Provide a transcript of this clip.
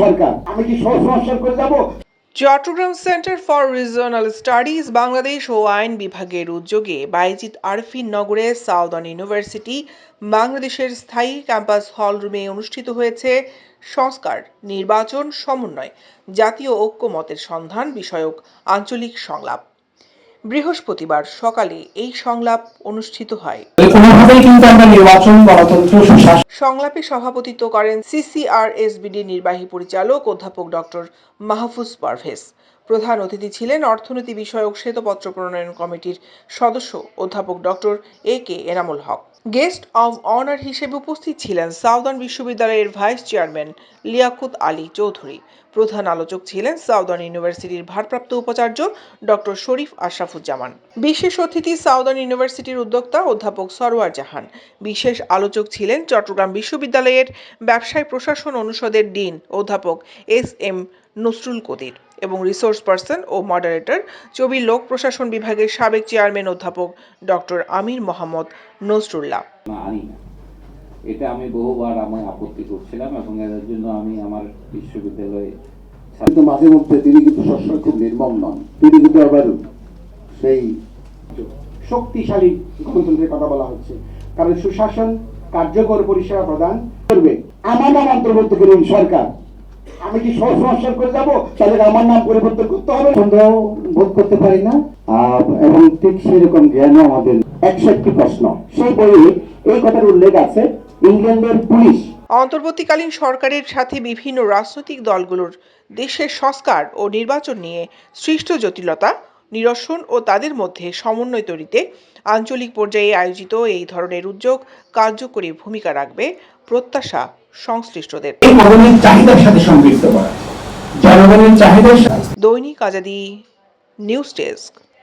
সরকার। আমি কি করে Chittagong center for regional studies, Bangladesh ও আইন বিভাগের উদ্যোগে বাইজিৎ আরফিন নগরে সাউদার্ন ইউনিভার্সিটি, বাংলাদেশের স্থায়ী ক্যাম্পাস হল রুমে অনুষ্ঠিত হয়েছে সংস্কার, নির্বাচন, সমন্বয়, জাতীয় ঐক্যমতের সন্ধান বিষয়ক আঞ্চলিক সংলাপ। বৃহস্পতিবার সকালে এই সংলাপ অনুষ্ঠিত হয়। সংলাপে সভাপতিত্ব করেন সিসিআরএসবিডি নির্বাহী পরিচালক অধ্যাপক ডক্টর মাহফুজ পারভেজ। প্রধান অতিথি ছিলেন অর্থনীতি বিষয়ক শ্বেতপত্র প্রণয়ন কমিটির সদস্য অধ্যাপক doctor A K Enamul Haque. Guest of honour হিসেবে উপস্থিত ছিলেন সাউদার্ন বিশ্ববিদ্যালয়ের ভাইস চেয়ারম্যান লিয়াকুত আলী চৌধুরী। প্রধান আলোচক ছিলেন সাউদার্ন ইউনিভার্সিটির ভারপ্রাপ্ত উপাচার্য ডক্টর শরীফ আশরাফুজ্জামান। বিশেষ অতিথি সাউদার্ন ইউনিভার্সিটির উদ্যোক্তা অধ্যাপক সরোয়ার জাহান। বিশেষ আলোচক ছিলেন চট্টগ্রাম বিশ্ববিদ্যালয়ের ব্যবসায় প্রশাসন অনুষদের ডিন অধ্যাপক এস এম নসরুল কদির এবং রিসোর্স পার্সন ও মডারেটর, চবি লোক প্রশাসন বিভাগের সাবেক চেয়ারম্যান অধ্যাপক ডক্টর আমির মোহাম্মদ নসরুল্লাহ। এটা আমি বহুবার আমি আপত্তি করছিলাম এবং এর জন্য আমি আমার বিশ্ববিদ্যালয়ে কিন্তু মাঝে মধ্যে তিনি কিন্তু সবসময় খুব নির্মম নন। তিনি কিন্তু আবার সেই শক্তিশালী গণতন্ত্রের কথা বলা হচ্ছে। কারণ সুশাসন কার্যকর পরিষেবা প্রদান করবে। আমার নাম অন্তর্বর্তীকালীন সরকার। আমি কি সহ সংস্কার করে যাব? তাহলে আমার নাম পরিবর্তন করতে হবে সন্দেহ বোধ করতে পারি না? এবং ঠিক সেরকম জ্ঞানও আমাদের একশো একটি প্রশ্ন। সেই বইয়ে এই কথার উল্লেখ আছে, ইংল্যান্ডের পুলিশ। অন্তর্বর্তীকালীন সরকারের সাথে বিভিন্ন রাজনৈতিক দলগুলোর দেশের সংস্কার ও নির্বাচন নিয়ে সৃষ্ট জটিলতা, নিরসন ও তাদের মধ্যে সমন্বয় তৈরিতে আঞ্চলিক পর্যায়ে আয়োজিত এই ধরনের উদ্যোগ কার্যকরী ভূমিকা রাখবে প্রত্যাশা সংশ্লিষ্টদের। চাহিদার সাথে সম্পৃক্ত করা। জনগণের চাহিদার সাথে দৈনিক আজাদি নিউজ ডেস্ক।